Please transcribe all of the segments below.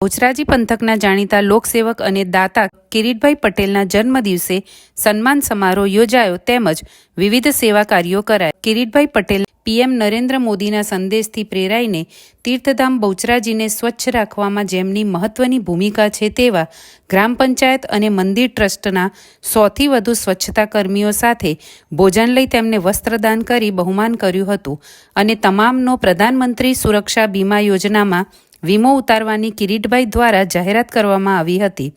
બહુચરાજી પંથકના જાણીતા લોકસેવક અને દાતા કિરીટભાઈ પટેલના જન્મદિવસે સન્માન સમારોહ યોજાયો તેમજ વિવિધ સેવા કાર્યો કરાય. કિરીટભાઈ પટેલ પીએમ નરેન્દ્ર મોદીના સંદેશથી પ્રેરાઈને તીર્થધામ બહુચરાજીને સ્વચ્છ રાખવામાં જેમની મહત્વની ભૂમિકા છે તેવા ગ્રામ પંચાયત અને મંદિર ટ્રસ્ટના સોથી વધુ સ્વચ્છતા કર્મીઓ સાથે ભોજન લઈ તેમને વસ્ત્રદાન કરી બહુમાન કર્યું હતું અને તમામનો પ્રધાનમંત્રી સુરક્ષા બીમા યોજનામાં વીમો ઉતારવાની કિરીટભાઈ દ્વારા જાહેરાત કરવામાં આવી હતી.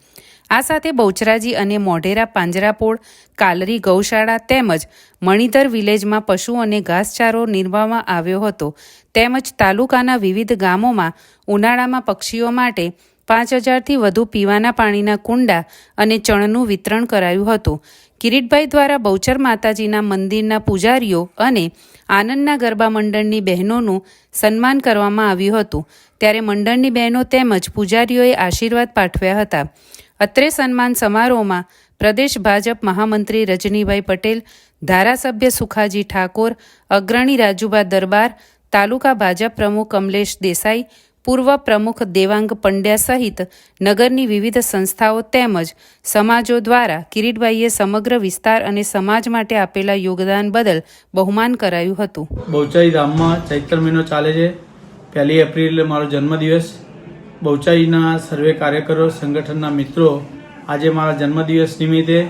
આ સાથે બહુચરાજી અને મોઢેરા પાંજરાપોળ કાલરી ગૌશાળા તેમજ મણિધર વિલેજમાં પશુઓને ઘાસચારો નિર્વવામાં આવ્યો હતો. તેમજ તાલુકાના વિવિધ ગામોમાં ઉનાળામાં પક્ષીઓ માટે પાંચ હજારથી વધુ પીવાના પાણીના કુંડા અને ચણનું વિતરણ કરાયું હતું. કિરીટભાઈ દ્વારા બહુચર માતાજીના મંદિરના પૂજારીઓ અને આનંદના ગરબા મંડળની બહેનોનું સન્માન કરવામાં આવ્યું હતું. ત્યારે મંડળની બહેનો તેમજ પૂજારીઓએ આશીર્વાદ પાઠવ્યા હતા. અત્રે સન્માન સમારોહમાં પ્રદેશ ભાજપ મહામંત્રી રજનીભાઈ પટેલ, ધારાસભ્ય સુખાજી ઠાકોર, અગ્રણી રાજુભા દરબાર, તાલુકા ભાજપ પ્રમુખ કમલેશ દેસાઈ પૂર્વ પ્રમુખ દેવાંગ પંડ્યા સહિત નગરની વિવિધ સંસ્થાઓ તેમજ સમાજો દ્વારા કિરીટભાઈએ સમગ્ર વિસ્તાર અને સમાજ માટે આપેલા યોગદાન બદલ બહુમાન કરાયું હતું. બહુચાઈ ધામમાં ચૈત્ર મહિનો ચાલે છે. પહેલી એપ્રિલે મારો જન્મદિવસ. બહુચાઈના સર્વે કાર્યકરો, સંગઠનના મિત્રો, આજે મારા જન્મદિવસ નિમિત્તે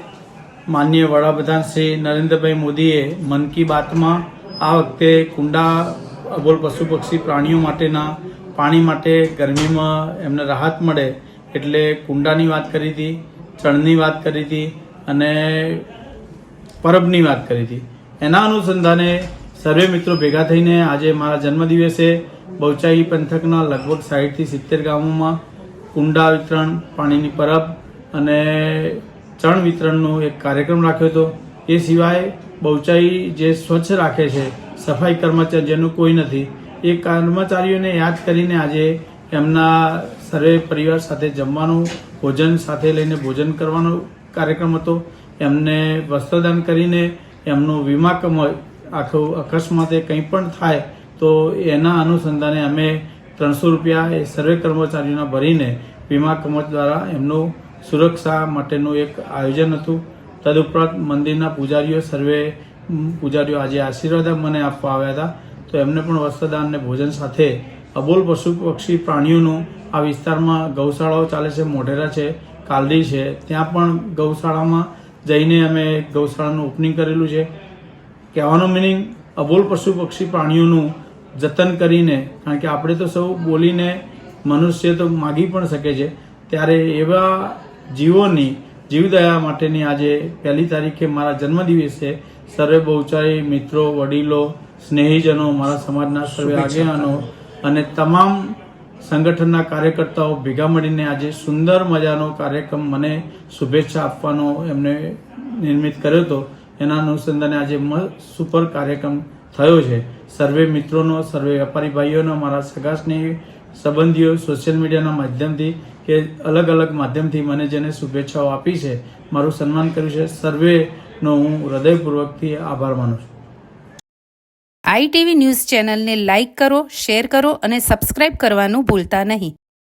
માન્ય વડાપ્રધાન શ્રી નરેન્દ્રભાઈ મોદીએ મન કી બાતમાં આ વખતે કુંડા અબોલ પશુ પક્ષી પ્રાણીઓ માટેના પાણી માટે ગરમીમાં એમને રાહત મળે એટલે કુંડાની વાત કરી હતી, ચણની વાત કરી હતી અને પરબની વાત કરી હતી. એના અનુસંધાને સર્વે મિત્રો ભેગા થઈને આજે મારા જન્મદિવસે બહુચાઈ પંથકના લગભગ સાહીઠથી સિત્તેર ગામોમાં કુંડા વિતરણ, પાણીની પરબ અને ચણ વિતરણનો એક કાર્યક્રમ રાખ્યો હતો. એ સિવાય બહુચાઈ જે સ્વચ્છ રાખે છે, સફાઈ કર્મચારી જેનું કોઈ નથી એ કર્મચારીઓને યાદ કરીને આજે એમના સર્વે પરિવાર સાથે જમવાનું, ભોજન સાથે લઈને ભોજન કરવાનો કાર્યક્રમ હતો. એમને વસ્ત્રદાન કરીને એમનો વીમા કમ આખો અકસ્માતે કંઈ પણ થાય તો એના અનુસંધાને અમે ત્રણસો રૂપિયા એ સર્વે કર્મચારીઓના ભરીને વીમા કમત દ્વારા એમનું સુરક્ષા માટેનું એક આયોજન હતું. તદુપરાંત મંદિરના પૂજારીઓ સર્વે, પૂજારીઓ આજે આશીર્વાદ મને આપવા આવ્યા હતા. તો એમને પણ વસ્ત્રદાન અને ભોજન સાથે અબોલ પશુ પક્ષી પ્રાણીઓનું આ વિસ્તારમાં ગૌશાળાઓ ચાલે છે, મોઢેરા છે, કાલડી છે. ત્યાં પણ ગૌશાળામાં જઈને અમે ગૌશાળાનું ઓપનિંગ કરેલું છે. કહેવાનો મિનિંગ અબોલ પશુ પક્ષી પ્રાણીઓનું જતન કરીને, કારણ કે આપણે તો સૌ બોલીને મનુષ્ય તો માગી પણ શકે છે, ત્યારે એવા જીવોની જીવદયા માટેની આજે પહેલી તારીખે મારા જન્મદિવસે સર્વે બહુચારી મિત્રો, વડીલો સ્નેહીજનો મારા સમાજના સર્વે આગેવાનો અને તમામ સંગઠનના કાર્યકર્તાઓ ભેગા મળીને આજે સુંદર મજાનો કાર્યક્રમ મને શુભેચ્છા આપવાનો એમને નિર્મિત કર્યો હતો. એના અનુસંધાને આજે મ- સુપર કાર્યક્રમ થયો છે. સર્વે મિત્રોનો સર્વે વેપારી ભાઈઓનો મારા સગા સ્નેહી સંબંધીઓ સોશિયલ મીડિયાના માધ્યમથી કે અલગ અલગ માધ્યમથી મને જેને શુભેચ્છાઓ આપી છે મારું સન્માન કર્યું છે. સર્વેનો હું હૃદયપૂર્વકથી આભાર માનું છું. આઈટીવી ન્યૂઝ ચેનલને લાઇક કરો શેર કરો અને સબસ્ક્રાઇબ કરવાનું ભૂલતા નહીં.